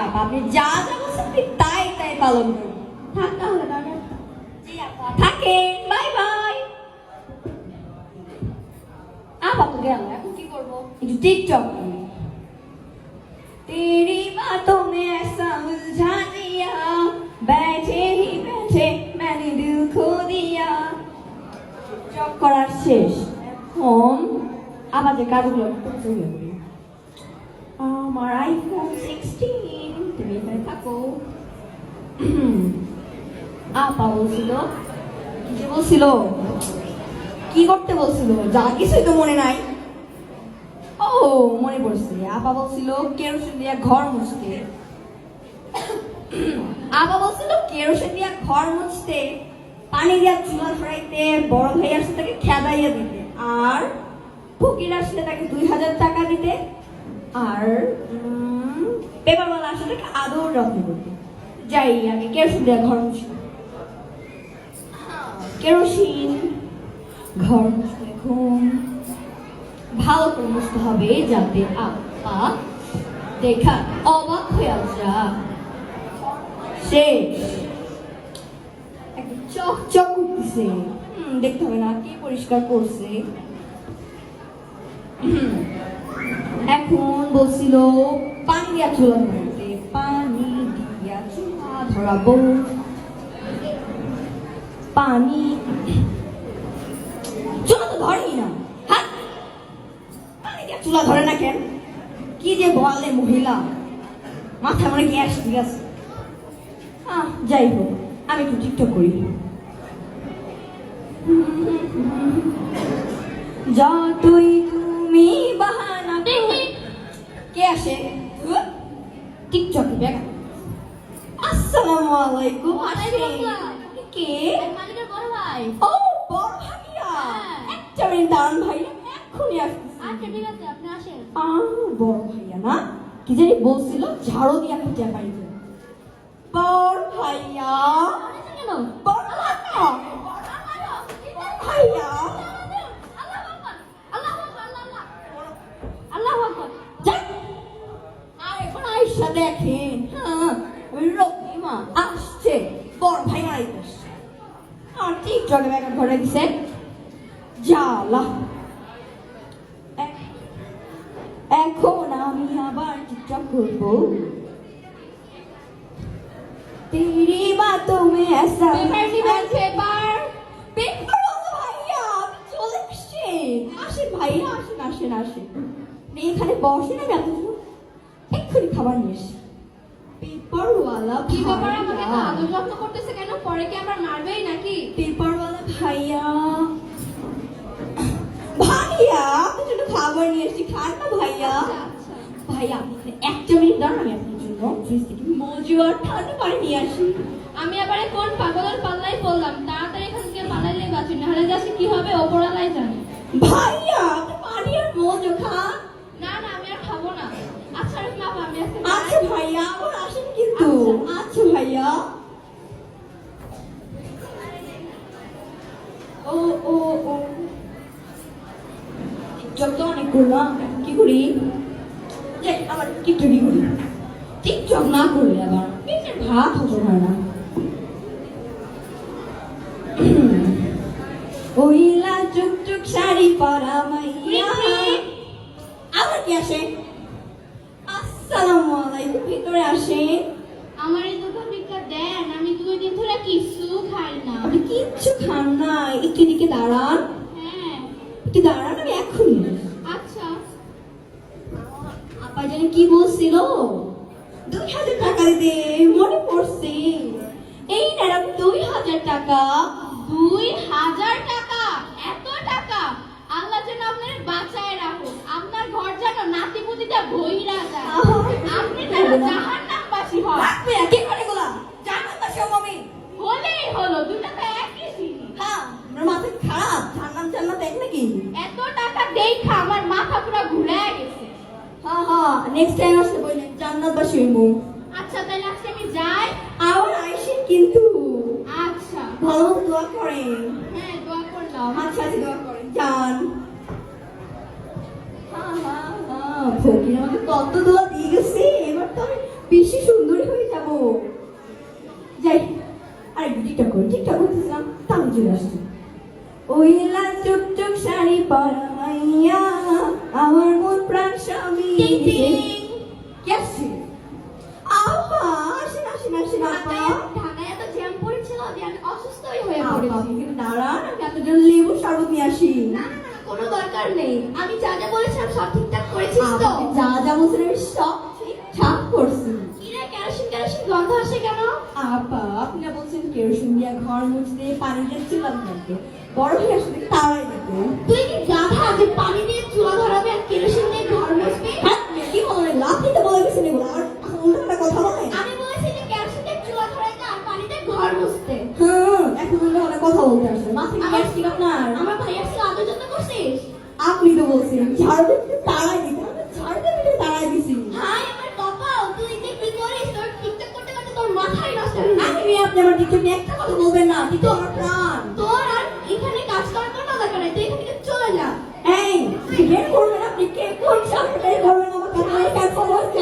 আপা আপনি যা যা বলছেন আপনি তাই তাই পালন করুন থাক তাহলে দাদা জি আপা থাকেন বাই বাই আপা তো গেল এখন কি করবো একটু টিকটক করি तेरी बातों में ऐसा उलझा दिया बैठे ही बैठे मैंने दिल खो दिया টিকটক করার শেষ এখন আবার যে কাজগুলো করতে আমার আইফোন সিক্সটিন তুমি এখানে থাকো আপা বলছিল? কি বলছিল? কি করতে বলছিল? যা কিছুই তো মনে নাই। ও, মনে পড়ছে। আপা বলছিল, কেরোসিন দিয়া ঘর মুছতে। আপা বলছিল, কেরোসিন দিয়া ঘর মুছতে, পানি দিয়া চুলা ধরাইতে বড় ভাই আসলে তাকে খেদাইয়া দিতে আর ফকির আসলে তাকে দুই হাজার টাকা আর পেপারওয়ালা আসলে তাকে আদর যত্ন যাই আগে কেরোসিন দিয়া ঘর কেরোসিন ঘর মুছতে ঘুম ভালো করে মুছতে হবে যাতে আপা দেখা অবাক হয়ে যা শেষ। চক চক হুম, দেখতে হবে না কে পরিষ্কার করছে। এখন বলছিল, পানি দিয়া চুলা ধরতে পানি দিয়া চুলা ধরাবো। পানি চুলা তো ধরেই না। হ্যাঁ পানি দিয়া চুলা ধরে না কেন? কি যে বলে মহিলা। মাথায় মনে গ্যাস ঠিক আছে। যাই হোক, আমি একটু টিকটক করি। যতই কে আসে? টিকটকে দেখা। আসসালামু আলাইকুম কে? মালিকের বড় ভাই। ও বড় ভাইয়া। হ্যাঁ। একটা মিনিট দাঁড়ান ভাইয়া এক্ষুনি আসতেছি। আচ্ছা ঠিক আছে আপনি আসেন। আহ, বড় ভাইয়া না? কি জানি বলছিল ঝাড়ু দিয়ে খুঁজে পাইছে। বড় ভাইয়া। বড় ভাইয়া। ভাইয়া। এখন আয়সা দেখেন হ্যাঁ ওই রক্তিমা আসছে বড় ভাই আইতেছে আর টিকটকে ব্যাঘাত ঘটে দিছে জ্বালা এ- এখন আমি আবার টিকটক করবো तेरी बातों में ऐसा পেপার নিবেন পেপার পেপার ভাইয়া আপনি চলে আসছেন আসেন ভাইয়া আসেন আসেন আসেন আপনি এখানে বসেন আমি এত এক্ষুনি খাবার নিয়ে এসি। পেপারওয়ালা কি ব্যাপার আমাকে তো আদর যত্ন করতেছে কেন? পরে কি আবার মারবেই নাকি? পেপারওয়ালা ভাইয়া। ভাইয়া আপনার জন্য খাবার নিয়ে এসেছি। খান না ভাইয়া। আচ্ছা, আচ্ছা। ভাইয়া আপনি একটা মিনিট দাঁড়ান আমি আপনার জন্য। ফ্রিজ থেকে মজু আর ঠান্ডা পানি নিয়ে আসি। আমি আবার কোন পাগলের পাল্লাই পড়লাম? তাড়াতাড়ি এখান থেকে পালাইলে বাঁচি নাহলে যাচ্ছে কি হবে ওপরালাই জানে। ভাইয়া পানি আর মজু খান না না আমি আর খাব না আচ্ছা রহিমা আপা, আমি আজকে আচ্ছা ভাইয়া আবার আসেন আচ্ছা ভাইয়া ও ও ও টিকটক তো অনেক করলাম কি করি যাই আবার টিকটক করি টিকটক না করলে আবার পেটের ভাত হজম হয় না ওইলা টুকটুক শাড়ি পরা মাইয়া আবার কি আসে আসসালামু আলাইকুম ভিতরে আসেন আমার এই দুটো ভিক্ষা দেন আমি দুই দিন ধরে কিছু খাই না। আপনি কিচ্ছু খান না। একটু দিকে দাঁড়ান। হ্যাঁ। একটু দাঁড়ান আমি এখন আচ্ছা। আপা জানি কি বলছিল? দুই হাজার টাকা দিতে মনে পড়ছে। এই ম্যাডাম দুই হাজার টাকা। দুই দেখা আমার মাথা পুরো ঘুরায় গেছে। হ্যাঁ হ্যাঁ নেক্সট টাইম আসতে বললেন জান্নাতবাসী হইবো আচ্ছা তাহলে আজকে আমি যাই। আবার আইসেন কিন্তু আচ্ছা। ভালো দোয়া করেন। হ্যাঁ দোয়া করলাম। আচ্ছা আচ্ছা দোয়া করেন যান। ফকির আমাকে কত দোয়া দিয়ে গেছে এবার তো আমি বেশি প্রাণ স্বামী টিং টিং কে আসছে আপা আসেন আসেন আসেন আপা। ঢাকায় ঢাকায় এত জ্যাম পড়েছিল যে আমি অসুস্থই হয়ে আপা পড়েছি। আপনি দাঁড়ান আমি আপনার জন্য লেবু শরবত নিয়ে আসি। না না না কোনো দরকার নেই। আমি যা যা বলেছিলাম সব ঠিকঠাক করেছিস তো। যা যা বলছেন সব ঠিকঠাক করছি। কিরে কেরোসিন কেরোসিন গন্ধ আসে কেন? আপা আপনি বলছেন কেরোসিন দিয়া ঘর মুছতে পানি দিয়ে চুলা বড় হয়ে আসলে তারাই কথা কথা বলতে আসছে মাথায় আমার- গ্যাস ঠিক আপনার? আমার ভাইয়ের ছিল আদর যত্ন করছিস? আপনি তো বলছেন ঝাড়ু দিতে তারাই দিতে আমি ঝাড়ু দিতে তারাই দিছি হাই আমার কপাল তুই যে কি করিস? তোর টিকটক করতে করতে তোর মাথায় নষ্ট গেছে। আমি আপনি আমার টিকটক নিয়ে একটা কথা বলবেন না টিকটক আমার প্রাণ। তোর আর এখানে কাজ করার কোনো দরকার নেই তুই এখান থেকে চলে যা। এই বের করবেন আপনি কে কোন সামনে বের করবেন আমার হচ্ছে